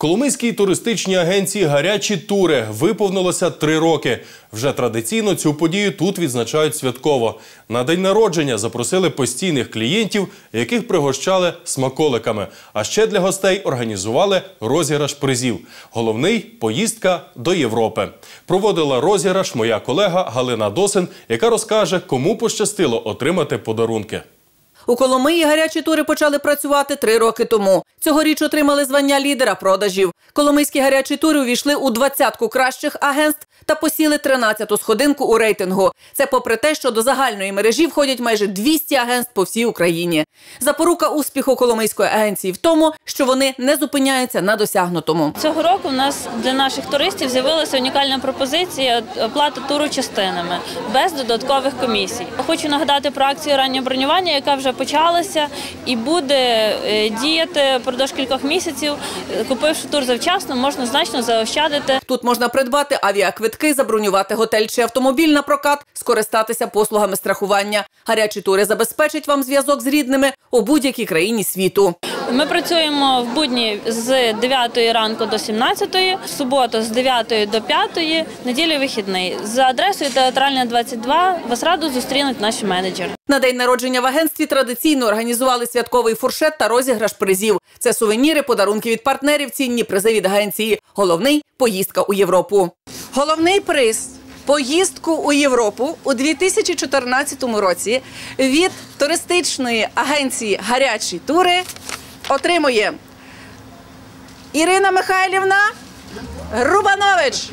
Коломийській туристичній агенції Гарячі тури виповнилося три роки. Вже традиційно цю подію тут відзначають святково. На день народження запросили постійних клієнтів, яких пригощали смаколиками. А ще для гостей організували розіграш призів. Головний поїздка до Європи. Проводила розіграш моя колега Галина Досин, яка розкаже, кому пощастило отримати подарунки. У Коломиї гарячі тури почали працювати три роки тому. Цьогоріч отримали звання лідера продажів. Коломийські гарячі тури увійшли у двадцятку кращих агентств та посіли 13-ту сходинку у рейтингу. Це попри те, що до загальної мережі входять майже 200 агентств по всій Україні. Запорука успіху Коломийської агенції в тому, що вони не зупиняються на досягнутому. Цього року у нас для наших туристів з'явилася унікальна пропозиція оплати туру частинами без додаткових комісій. Хочу нагадати про акцію раннього бронювання, яка вже почалася і буде е, діяти впродовж кількох місяців. Купивши тур завчасно, можна значно заощадити. Тут можна придбати авіаквитки, забронювати готель чи автомобіль на прокат, скористатися послугами страхування. Гарячі тури забезпечать вам зв'язок з рідними у будь-якій країні світу. Ми працюємо в будні з 9 ранку до 17, в суботу з 9 до 5, неділю вихідний. За адресою театральна 22 вас радо зустрінуть наші менеджери. На день народження в агентстві традиційно організували святковий фуршет та розіграш призів. Це сувеніри, подарунки від партнерів, цінні призи від агенції. Головний поїздка у Європу. Головний приз. Поїздку у Європу у 2014 році від туристичної агенції Гарячі тури отримує Ірина Михайлівна Рубанович.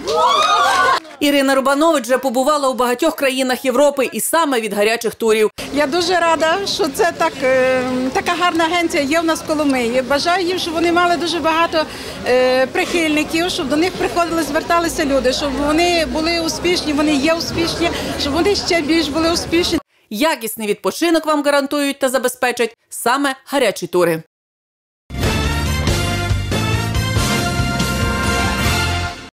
Ірина Рубанович вже побувала у багатьох країнах Європи і саме від гарячих турів. Я дуже рада, що це так, е, така гарна агенція є в нас в Коломиї. Бажаю їм, щоб вони мали дуже багато е, прихильників, щоб до них приходили, зверталися люди, щоб вони були успішні, вони є успішні, щоб вони ще більш були успішні. Якісний відпочинок вам гарантують та забезпечать саме гарячі тури.